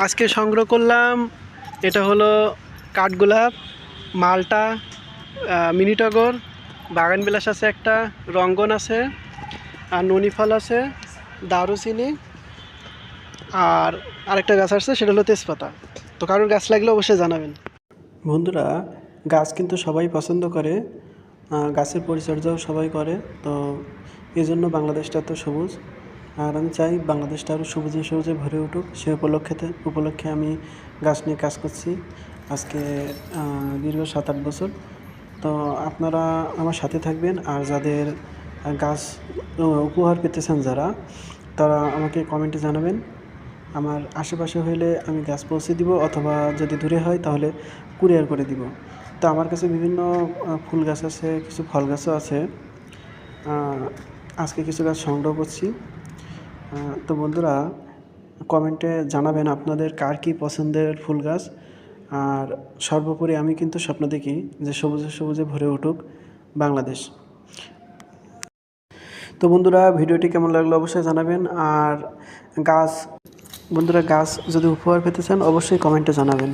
আজকে সংগ্রহ করলাম, এটা হলো কাঠগোলাপ, মালটা মিনিটগর বাগান বিলাস আছে একটা, রঙ্গন আছে, আর ননি ফল আছে, দারুচিনি, আর আরেকটা গাছ আসছে, সেটা হলো তেজপাতা। তো কারোর গাছ লাগলে অবশ্যই জানাবেন। বন্ধুরা, গাছ কিন্তু সবাই পছন্দ করে গাছের পরিচর্যাও সবাই করে, তো এই জন্য বাংলাদেশটা তো সবুজ। আর আমি চাই বাংলাদেশটা আরও সবুজে সবুজে ভরে উঠুক। সে উপলক্ষেতে উপলক্ষে আমি গাছ নিয়ে কাজ করছি। আজকে দীর্ঘ সাত আট বছর। তো আপনারা আমার সাথে থাকবেন আর যাদের গাছ উপহার পেতেছেন যারা, তারা আমাকে কমেন্টে জানাবেন। আমার আশেপাশে হইলে আমি গাছ পৌঁছে দিব অথবা যদি দূরে হয় তাহলে কুরিয়ার করে দিব। তো আমার কাছে বিভিন্ন ফুল গাছ আছে, কিছু ফল গাছও আছে। আজকে কিছু গাছ সংগ্রহ করছি। তো বন্ধুরা, কমেন্টে জানাবেন আপনাদের কার কী পছন্দের ফুল গাছ। আর সর্বোপরি আমি কিন্তু স্বপ্ন দেখি যে সবুজে সবুজে ভরে উঠুক বাংলাদেশ। তো বন্ধুরা, ভিডিওটি কেমন লাগল অবশ্যই জানাবেন। আর গাছ, বন্ধুরা, গাছ যদি উপহার পেতে চান অবশ্যই কমেন্টে জানাবেন।